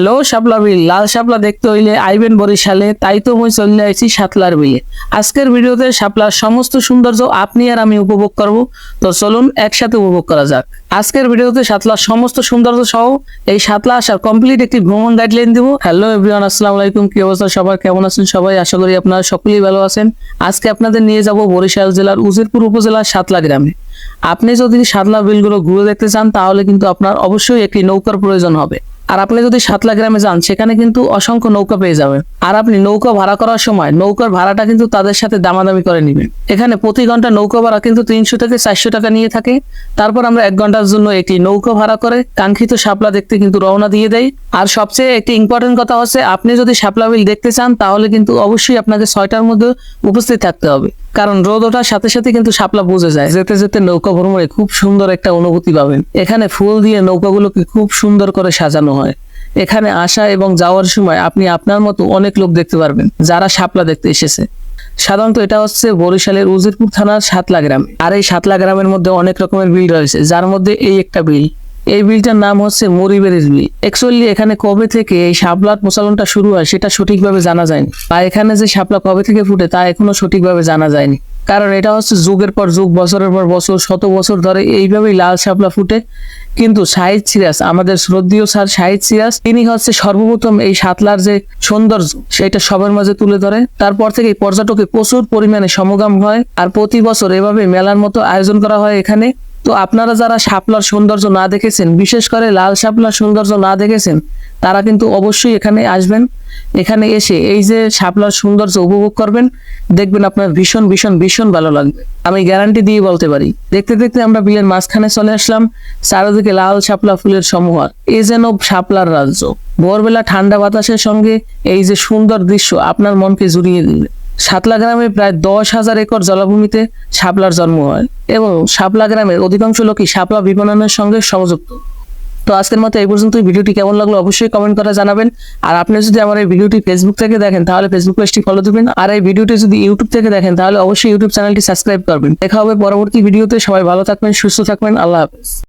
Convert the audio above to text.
Hello, শাপলা বিল। লাল শাপলা দেখতে হইলে আইবেন বরিশালে, তাই তো মই চলে আইছি সাতলার বিলে। আজকের ভিডিওতে শাপলার সমস্ত সৌন্দর্য আপনি আর আমি উপভোগ করব। তো চলুন একসাথে উপভোগ করা যাক। আজকের ভিডিওতে সাতলার সমস্ত সৌন্দর্য সহ এই সাতলা আসার কমপ্লিট একটি ভ্রমণ গাইডলাইন দিব। হ্যালো এভরিওয়ান আসসালামু আলাইকুম, কি অবস্থা? সবার কেমন আছেন? সবাই আশা করি আপনারা সকলেই ভালো আছেন। আজকে আপনাদের নিয়ে যাব বরিশাল জেলার উজিরপুর উপজেলার সাতলা গ্রামে। আপনি যদি সাতলা বিলগুলো ঘুরে দেখতে চান, তাহলে কিন্তু আপনার অবশ্যই একটি নৌকার প্রয়োজন হবে। আর আপনি যদি সাতলা গ্রামে যান, সেখানে কিন্তু অসংখ্য নৌকা পেয়ে যাবেন আর আপনি নৌকা ভাড়া করার সময় নৌকার ভাড়াটা কিন্তু তাদের সাথে দামাদামি করে নেবেন এখানে প্রতি ঘণ্টা নৌকা ভাড়া কিন্তু তিনশো থেকে চারশো টাকা নিয়ে থাকে। তারপর আমরা এক ঘণ্টার জন্য একটি নৌকা ভাড়া করে কাঙ্ক্ষিত শাপলা দেখতে কিন্তু রওনা দিয়ে দেয় আর সবচেয়ে একটি ইম্পর্টেন্ট কথা হচ্ছে, আপনি যদি শাপলা বিল দেখতে চান, তাহলে কিন্তু অবশ্যই আপনাকে ছয়টার মধ্যে উপস্থিত থাকতে হবে। কারণ রোদ ওঠার সাথে সাথে কিন্তু শাপলা বুঝে যায়। যেতে যেতে নৌকা ভ্রমণে খুব সুন্দর একটা অনুভূতি পাবেন। এখানে ফুল দিয়ে নৌকাগুলোকে খুব সুন্দর করে সাজানো হয়। এখানে আসা এবং যাওয়ার সময় আপনি আপনার মতো অনেক লোক দেখতে পারবেন, যারা শাপলা দেখতে এসেছে। সাধারণত এটা হচ্ছে বরিশালের উজিরপুর থানার সাতলা গ্রাম। আর এই সাতলা গ্রামের মধ্যে অনেক রকমের বিল রয়েছে, যার মধ্যে এই একটা বিল। এই বিলটার নাম হচ্ছে মরিবেরিজ বিল। অ্যাকচুয়ালি এখানে কবে থেকে এই শাপলার প্রচলনটা শুরু হয় সেটা সঠিকভাবে জানা যায়নি। বা এখানে যে শাপলা কবে থেকে ফুটে তা এখনও সঠিকভাবে জানা যায়নি। কারণ এটা হচ্ছে যুগের পর যুগ, বছরের পর বছর, শত বছর ধরে এইভাবেই লাল শাপলা ফুটে। কিন্তু শাহিদ সিরাজ, আমাদের শ্রদ্ধীয় স্যার শাহিদ সিরাজ, তিনি হচ্ছে সর্বপ্রথম এই সাতলার যে সৌন্দর্য, সেটা সবার মাঝে তুলে ধরে। তারপর থেকে পর্যটকে প্রচুর পরিমাণে সমাগম হয়। আর প্রতি বছর এভাবে মেলার মতো আয়োজন করা হয় এখানে। তো আপনারা যারা শাপলার সৌন্দর্য না দেখেছেন, বিশেষ করে লাল শাপলার সৌন্দর্য না দেখেছেন, তারা কিন্তু অবশ্যই এখানে আসবেন। এখানে এসে এই যে শাপলার সৌন্দর্য উপভোগ করবেন, দেখবেন আপনার ভীষণ ভীষণ ভীষণ ভালো লাগবে। আমি গ্যারান্টি দিয়ে বলতে পারি, দেখতে দেখতে আমরা বিলের মাঝখানে চলে আসলাম, চারিদিকে লাল শাপলা ফুলের সমূহার এ যেন শাপলার রাজ্য। ভোরবেলা ঠান্ডা বাতাসের সঙ্গে এই যে সুন্দর দৃশ্য আপনার মনকে জুড়িয়ে দিবে। সাতলা গ্রামে প্রায় দশ হাজার একর জলাভূমিতে শাপলার জন্ম হয়। এবং শাপলা গ্রামের অধিকাংশ লোকই শাপলা বিপণনের সঙ্গে সংযুক্ত। তো আজকের মতো এই পর্যন্ত ভিডিওটি কেমন লাগল অবশ্যই কমেন্ট করে জানাবেন। আর আপনি যদি আমার এই ভিডিওটি ফেসবুক থেকে দেখেন, তাহলে ফেসবুক পেজটি ফলো দেবেন। আর এই ভিডিওটি যদি ইউটিউব থেকে দেখেন, তাহলে অবশ্যই ইউটিউব চ্যানেলটি সাবস্ক্রাইব করবেন। দেখা হবে পরবর্তী ভিডিওতে। সবাই ভালো থাকবেন, সুস্থ থাকবেন। আল্লাহ হাফেজ।